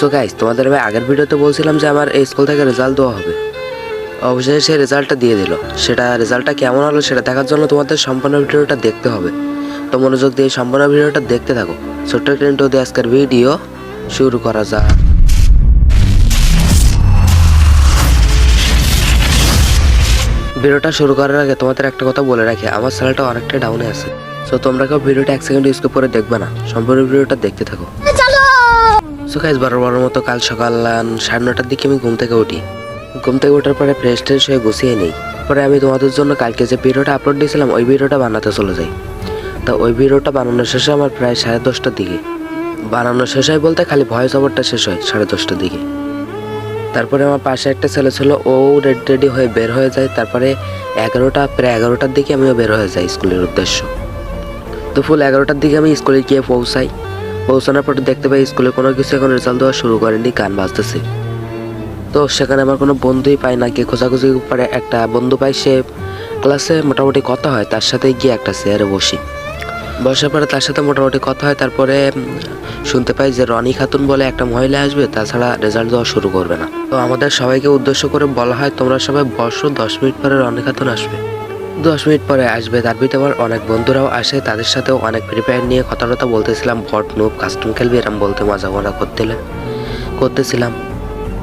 So guys তোমাদের আমি আগের ভিডিওতে বলছিলাম যে আমার এই স্কুল থেকে রেজাল্ট দেওয়া হবে। অবশেষে সেই রেজাল্টটা দিয়ে দিল। সেটা রেজাল্টটা কেমন হলো সেটা দেখার জন্য তোমাদের সম্পূর্ণ ভিডিওটা দেখতে হবে। তো মনোযোগ দিয়ে সম্পূর্ণ ভিডিওটা দেখতে থাকো। ছোট্ট কিন্তু দিয়ে আজকের ভিডিও শুরু করা যাক। ভিডিওটা শুরু করার আগে তোমাদের একটা কথা বলে রাখি, আমার চ্যানেলটা অনেকটা ডাউনে আছে। সো তোমরা কেউ ভিডিওটা এক সেকেন্ড স্কিপ করে দেখবে না। সম্পূর্ণ ভিডিওটা দেখতে থাকো। সো গাইজ বারোবার মতো কাল সকাল সাড়ে নটার দিকে আমি ঘুম থেকে উঠি। ঘুম থেকে ওঠার পরে ফ্রেশ ট্রেশ হয়ে গুছিয়ে নিই। পরে আমি তোমাদের জন্য কালকে যে ভিডিওটা আপলোড দিয়েছিলাম, ওই ভিডিওটা বানাতে চলে যাই। তা ওই ভিডিওটা বানানোর শেষে আমার প্রায় সাড়ে দশটার দিকে। বানানো শেষ হয় বলতে খালি ভয়েস ওভারটা শেষ হয় সাড়ে দশটার দিকে। তারপরে আমার পাশে একটা ছেলে ছিল, ও রেডি রেডি হয়ে বের হয়ে যায়। তারপরে এগারোটা, প্রায় এগারোটার দিকে আমিও বের হয়ে যাই স্কুলের উদ্দেশ্য। তো ফুল এগারোটার দিকে আমি স্কুলে গিয়ে পৌঁছাই। পৌঁছানোর পর দেখতে পাই স্কুলে কোনো কিছু এখন রেজাল্ট দেওয়া শুরু করেনি, গান বাজতেছে। তো সেখানে আমার কোনো বন্ধুই পাই না, গিয়ে খোঁজাখুঁজি পরে একটা বন্ধু পাই সে ক্লাসে মোটামুটি কথা হয়, তার সাথে গিয়ে একটা চেয়ারে বসি। বসার পরে তার সাথে মোটামুটি কথা হয়, তারপরে শুনতে পাই যে রনি খাতুন বলে একটা মহিলা আসবে, তাছাড়া রেজাল্ট দেওয়া শুরু করবে না। তো আমাদের সবাইকে উদ্দেশ্য করে বলা হয়, তোমরা সবাই বসো, দশ মিনিট পরে রনি খাতুন আসবে। দশ মিনিট পরে আসবে। তার ভিতরে আমার অনেক বন্ধুরাও আসে, তাদের সাথেও অনেক প্রিপেয়ার নিয়ে কথা বলতেছিলাম। ভট নুপ কাস্টম খেলবি, এরম বলতে মজা মজা করতেলে, করতেছিলাম।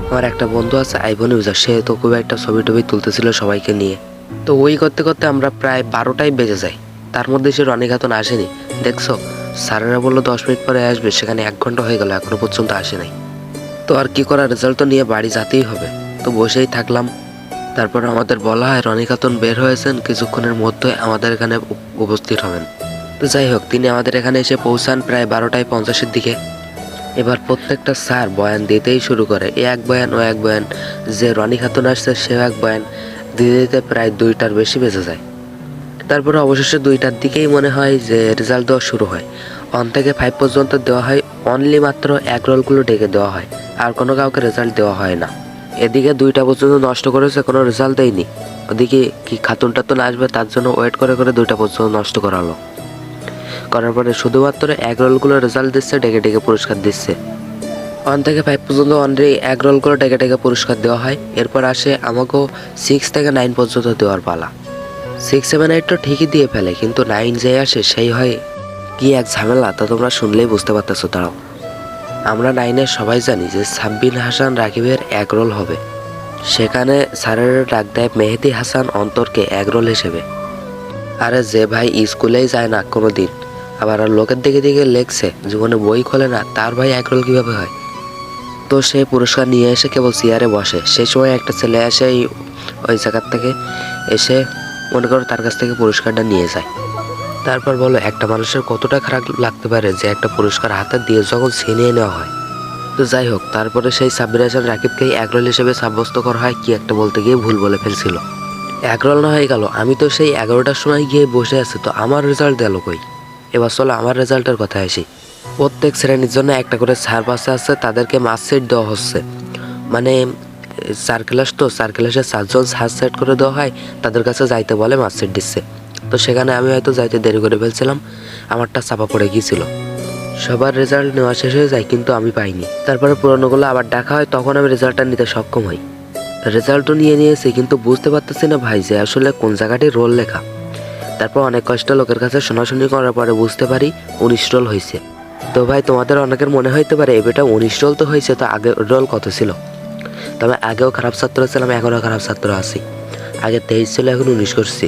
আমার একটা বন্ধু আছে আইবন ইউজার সে তো খুব একটা ছবি টবি তুলতেছিল সবাইকে নিয়ে। তো ওই করতে করতে আমরা প্রায় বারোটায় বেজে যাই তার মধ্যে সে রনি খাতুন আসেনি। দেখছ, স্যারেরা বলল দশ মিনিট পরে আসবে, সেখানে এক ঘণ্টা হয়ে গেল, এখনও পর্যন্ত আসে নাই। তো আর কি করার রেজাল্ট তো নিয়ে বাড়ি যেতেই হবে। তো বসেই থাকলাম। তারপর আমাদের বলা হয় রনি খাতুন বের হয়েছেন, কিছুক্ষণের মধ্যে আমাদের এখানে উপস্থিত হবেন। তো যাই হোক, তিনি আমাদের এখানে এসে পৌঁছান প্রায় বারোটায় পঞ্চাশের দিকে। এবার প্রত্যেকটা স্যার বয়ান দিতেই শুরু করে। এ এক বয়ান, ও এক বয়ান, যে রনি খাতুন আসছে, সেও এক বয়ান, দিতে দিতে প্রায় দুইটার বেশি বেঁচে যায়। তারপরে অবশেষে দুইটার দিকেই মনে হয় যে রেজাল্ট দেওয়া শুরু হয়। ওয়ান থেকে ফাইভ পর্যন্ত দেওয়া হয় অনলি মাত্র এক রোলগুলো ডেকে দেওয়া হয়। আর কোনো কাউকে রেজাল্ট দেওয়া হয় না। এদিকে দুইটা পর্যন্ত নষ্ট করেছে, কোনো রেজাল্ট দেয়নি। ওদিকে কি খাতুন টাতুন আসবে, তার জন্য ওয়েট করে করে দুইটা পর্যন্ত নষ্ট করালো। করার পরে শুধুমাত্র এক রোলগুলো রেজাল্ট দিচ্ছে, ডেকে ডেকে পুরস্কার দিচ্ছে। ওয়ান থেকে ফাইভ পর্যন্ত অনলি এক রোল করে ডেকে ডেকে পুরস্কার দেওয়া হয়। এরপর আসে আমাকেও সিক্স থেকে নাইন পর্যন্ত দেওয়ার পালা। সিক্স সেভেন এইট তো ঠিকই দিয়ে ফেলে, কিন্তু নাইন যে আসে, সেই হয় কি এক ঝামেলা, তা তোমরা শুনলেই বুঝতে পারতেছো তারাও আমরা নাইনে সবাই জানি যে সাব্বিন হাসান রাকিবের এক রোল হবে। সেখানে স্যারের ডাক দেয় মেহেদি হাসান অন্তরকে এক রোল হিসেবে। আরে যে ভাই স্কুলেই যায় না কোনো দিন আবার আর লোকের দিকে দিকে লেখছে জীবনে বই খোলে না, তার ভাই এক রোল কীভাবে হয়? তো সে পুরস্কার নিয়ে এসে কেবল চেয়ারে বসে। সে সময় একটা ছেলে এসে ওই জায়গার থেকে এসে মনে করো তার কাছ থেকে পুরস্কারটা নিয়ে যায়। তারপর বলো, একটা মানুষের কতটা খারাপ লাগতে পারে যে একটা পুরস্কার হাতে দিয়ে যখন ছিনিয়ে নেওয়া হয়। তো যাই হোক, তারপরে সেই সাব্বির হাসান রাকিবকেই একরোল হিসেবে সাব্যস্ত করা হয়, কি একটা বলতে গিয়ে ভুল বলে ফেলছিল। একরোল না হয়ে গেল, আমি তো সেই এগারোটার সময় গিয়ে বসে আছি, তো আমার রেজাল্ট দিল কই? এবার চলো, আমার রেজাল্টের কথা আসি। প্রত্যেক শ্রেণির জন্য একটা করে সার পাশে আছে, তাদেরকে মার্কস সেট দেওয়া হচ্ছে। মানে চার ক্লাস তো চার ক্লাসে চারজন সার সেট করে দেওয়া হয়, তাদের কাছে যাইতে বলে মার্কস সেট দিচ্ছে। তো সেখানে আমি হয়তো যাইতে দেরি করে ফেলছিলাম। আমারটা চাপা পড়ে গিয়েছিল। সবার রেজাল্ট নেওয়া শেষ হয়ে যায়, কিন্তু আমি পাইনি। তারপরে পুরোনোগুলো আবার ডাকা হয়, তখন আমি রেজাল্টটা নিতে সক্ষম হই। রেজাল্টও নিয়ে নিয়েছি, কিন্তু বুঝতে পারতেছি না ভাই যে আসলে কোন জায়গাটি রোল লেখা। তারপর অনেক কষ্ট লোকের কাছে শোনাশুনি করার পরে বুঝতে পারি উনিশ রোল হয়েছে তো ভাই, তোমাদের অনেকের মনে হইতে পারে এবারটা উনিশ রোল তো হয়েছে তো আগে রোল কত ছিল? তবে আগেও খারাপ ছাত্র ছিলাম, এখনও খারাপ ছাত্র আছি। আগে তেইশ ছিল, এখন উনিশ করছি।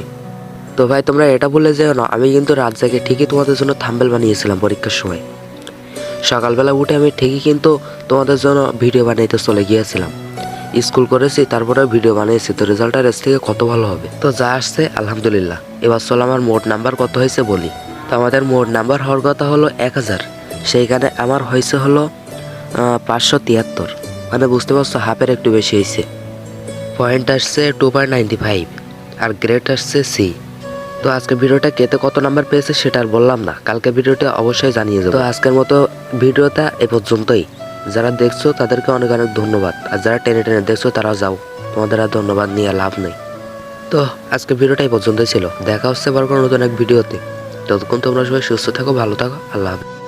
তো ভাই, তোমরা এটা বলে যেও না, আমি কিন্তু রাত জাগে ঠিকই তোমাদের জন্য থাম্বেল বানিয়েছিলাম পরীক্ষার সময়। সকালবেলা উঠে আমি ঠিকই কিন্তু তোমাদের জন্য ভিডিও বানাইতে চলে গিয়েছিলাম। স্কুল করেছি তারপরে ভিডিও বানিয়েছি, তো রেজাল্টটা রেস থেকে কত ভালো হবে? তো যা আসছে, আলহামদুলিল্লাহ। এবার চলো আমার মোট নাম্বার কত হয়েছে বলি? তো আমাদের মোট নাম্বার হওয়ার কথা হলো এক হাজার। সেইখানে আমার হয়েছে হলো পাঁচশো তিয়াত্তর। মানে বুঝতে পারছ হাফের একটু বেশি হয়েছে। পয়েন্ট আসছে টু পয়েন্ট নাইনটি ফাইভ আর গ্রেড আসছে সি তো আজকে ভিডিওটা কেতে কত নাম্বার পেয়েছে সেটা আর বললাম না। কালকে ভিডিওটা অবশ্যই জানিয়ে দেবো। তো আজকের মতো ভিডিওটা এ পর্যন্তই। যারা দেখছ তাদেরকে অনেক অনেক ধন্যবাদ। আর যারা টেনে টেনে দেখছ তারাও যাও। তোমাদের আর ধন্যবাদ নিয়ে লাভ নেই। তো আজকে ভিডিওটা এই পর্যন্তই ছিল। দেখা হচ্ছে আবার কোনো নতুন এক ভিডিওতে। ততক্ষণ তোমরা সবাই সুস্থ থাকো, ভালো থাকো। আল্লাহ হাফেজ।